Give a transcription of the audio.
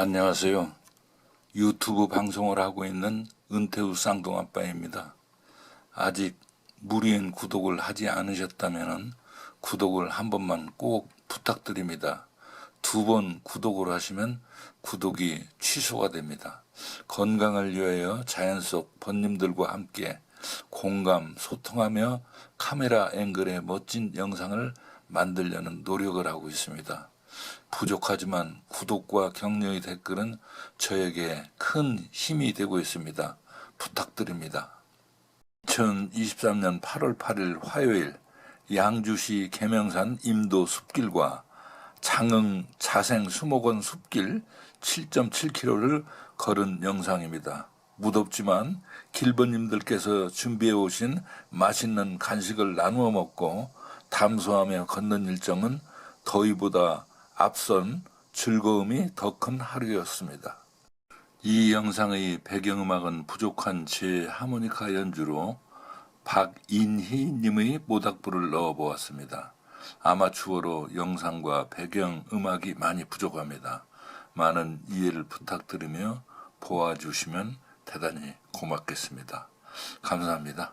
안녕하세요. 유튜브 방송을 하고 있는 은퇴후 쌍둥아빠입니다. 아직 무리인 구독을 하지 않으셨다면 구독을 한 번만 꼭 부탁드립니다. 두 번 구독을 하시면 구독이 취소가 됩니다. 건강을 위하여 자연 속 번님들과 함께 공감, 소통하며 카메라 앵글의 멋진 영상을 만들려는 노력을 하고 있습니다. 부족하지만 구독과 격려의 댓글은 저에게 큰 힘이 되고 있습니다. 부탁드립니다. 2023년 8월 8일 화요일 양주시 계명산 임도 숲길과 장흥 자생 수목원 숲길 7.7km를 걸은 영상입니다. 무덥지만 길번님들께서 준비해 오신 맛있는 간식을 나누어 먹고 담소하며 걷는 일정은 더위보다 앞선 즐거움이 더 큰 하루였습니다. 이 영상의 배경음악은 부족한 제 하모니카 연주로 박인희님의 모닥불을 넣어 보았습니다. 아마추어로 영상과 배경음악이 많이 부족합니다. 많은 이해를 부탁드리며 보아주시면 대단히 고맙겠습니다. 감사합니다.